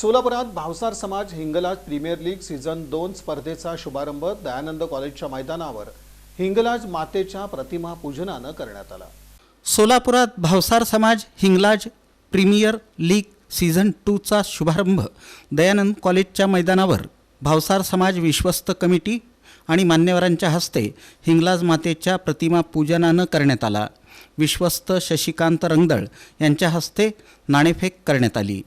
सोलापुरात भावसार समाज Hinglaj premier league season दोन स्पर्धेचा शुभारंभ दयानंद कॉलेजच्या मैदानावर. हिंगलाज मातेच्या प्रतिमा पूजनानं करण्यात आला. सोलापुरात Bhavsar Samaj Hinglaj premier league season टूचा शुभारंभ दयानंद कॉलेजच्या मैदानावर भावसार समाज विश्वस्त कमिटी आणि मान्यवरांच्या हस्ते हिंगलाज मातेच्या प्रतिमा पूजनानं करण्यात आला. विश्वस्त शशिकांत रंगदळ यांच्या हस्ते नाणेफेक करण्यात आली.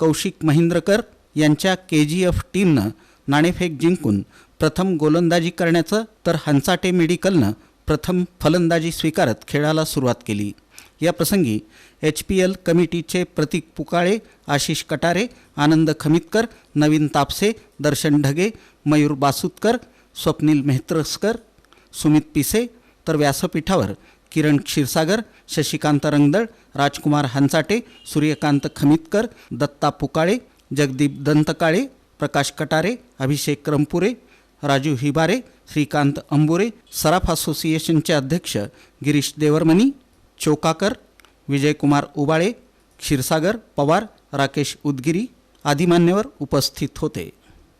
कौशिक महिंद्रकर यांच्या के जी एफ टीमनं नाणेफेक जिंकून प्रथम गोलंदाजी करण्याचं तर हंसाटे मेडिकलनं प्रथम फलंदाजी स्वीकारत खेळाला सुरुवात केली. या प्रसंगी एच पी एल कमिटीचे प्रतीक पुकाळे आशिष कटारे आनंद खमितकर नवीन तापसे दर्शन ढगे मयूर बासुतकर स्वप्नील मेहत्रसकर सुमित पिसे तर व्यासपीठावर किरण क्षीरसागर शशिकांत रंगदळ राजकुमार हंसाटे सूर्यकांत खमितकर दत्ता पुकाळे जगदीप दंतकाळे प्रकाश कटारे अभिषेक क्रमपुरे राजू हिबारे श्रीकांत अंबुरे सराफ असोसिएशनचे अध्यक्ष गिरीश देवरमणी चोकाकर विजयकुमार उबाळे क्षीरसागर पवार राकेश उदगिरी आदी मान्यवर उपस्थित होते.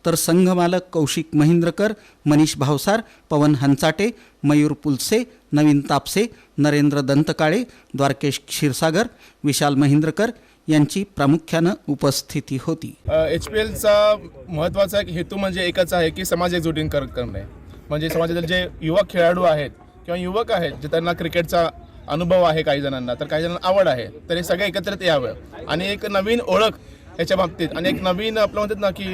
तर संघमालक कौशिक महिंद्रकर मनीष भावसार पवन हंचाटे मयूर पुलसे नवीन तापसे नरेंद्र दंतकाळे द्वारकेश क्षीरसागर विशाल महिंद्रकर यांची प्रामुख्यानं उपस्थिती होती. एच पी एलचा महत्त्वाचा एक हेतू म्हणजे एकच आहे की समाज एकजुटीन कर करणे. म्हणजे समाजातील जे युवक खेळाडू आहेत किंवा युवक आहेत जे त्यांना क्रिकेटचा अनुभव आहे काही जणांना तर काही जणांना आवड आहे तर हे सगळे एकत्रित यावं. आणि एक नवीन ओळख याच्या बाबतीत आणि एक नवीन आपलं म्हणतात ना की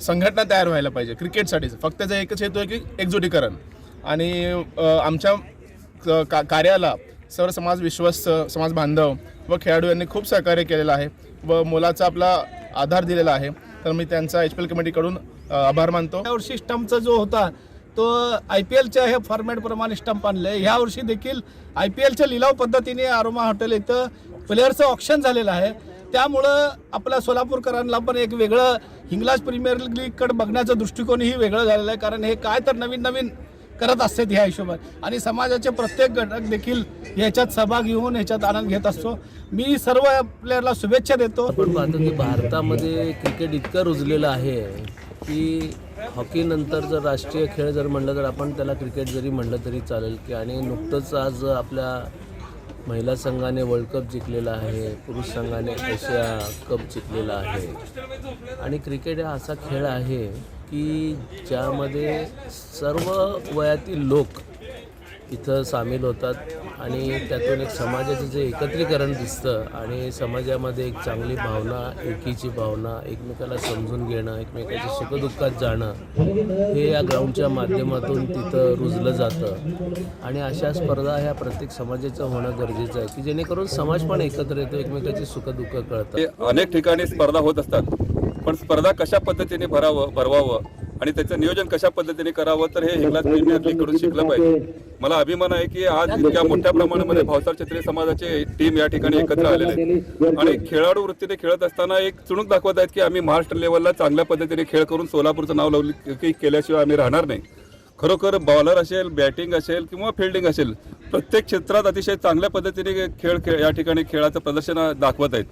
संघटना तयार व्हायला पाहिजे. क्रिकेटसाठीच. फक्त त्याचा एकच हेतू आहे की एकजुटीकरण. आणि आमच्या क- का कार्याला सर्व समाज विश्वस्त समाज बांधव व खेळाडू यांनी खूप सहकार्य केलेलं आहे व मुलाचा आपला आधार दिलेला आहे. तर मी त्यांचा एच पी एल कमिटीकडून आभार मानतो. यावर्षी स्टंपचा जो होता तो आय पी एलच्या हे फॉर्मॅटप्रमाणे स्टंप आणले ह्या ह्यावर्षी देखील आय पी एलच्या लिलाव पद्धतीने आरोमा हॉटेल इथं प्लेयरचं ऑप्शन झालेलं आहे. त्यामुळं आपल्या सोलापूरकरांना पण एक वेगळं हिंगलाज प्रीमियर लीगकडे बघण्याचं दृष्टिकोनही वेगळं झालेलं आहे. कारण हे काय तर नवीन नवीन करत असतात ह्या हिशोबात. आणि समाजाचे प्रत्येक घटक देखील याच्यात सहभाग घेऊन याच्यात आनंद घेत असतो. मी सर्व प्लेअरला शुभेच्छा देतो. आपण पाहतो की भारतामध्ये क्रिकेट इतकं रुजलेलं आहे की हॉकीनंतर जर राष्ट्रीय खेळ जर म्हणलं तर आपण त्याला क्रिकेट जरी म्हणलं तरी चालेल की आणि नुकतंच आज आपल्या महिला संघाने वर्ल्ड कप जिंकलेला आहे पुरुष संघाने एशिया कप जिंकलेला आहे. आणि क्रिकेट हा असा खेळ आहे की ज्यामध्ये सर्व वयातील लोक इथं सामील होतात. आणि त्यातून एक समाजाचं जे एकत्रीकरण दिसतं आणि समाजामध्ये एक चांगली भावना एकीची भावना एकमेकाला समजून घेणं एकमेकाच्या सुखदुःखात जाणं हे या ग्राउंडच्या माध्यमातून तिथं रुजलं जातं. आणि अशा स्पर्धा ह्या प्रत्येक समाजाचं होणं गरजेचं आहे की जेणेकरून समाज पण एकत्र येतो एकमेकाची सुखदुःख कळतं अनेक ठिकाणी स्पर्धा होत असतात. पण स्पर्धा कशा पद्धतीने भरावं भरवावं? आणि त्याचं नियोजन कशा पद्धतीने करावं तर हे हिंगलाजकडून शिकलं पाहिजे. मला अभिमान आहे की आज इतक्या मोठ्या प्रमाणामध्ये भावसार क्षत्रिय समाजाचे टीम या ठिकाणी एकत्र आलेले आहेत. आणि खेळाडू वृत्तीने खेळत असताना एक चुणूक दाखवत आहेत की आम्ही महाराष्ट्र लेवलला चांगल्या पद्धतीने खेळ करून सोलापूरचं नाव लावली की केल्याशिवाय आम्ही राहणार नाही. खरोखर बॉलर असेल बॅटिंग असेल किंवा फिल्डिंग असेल प्रत्येक क्षेत्रात अतिशय चांगल्या पद्धतीने खेळ खेळ या ठिकाणी खेळाचं प्रदर्शन दाखवत आहेत.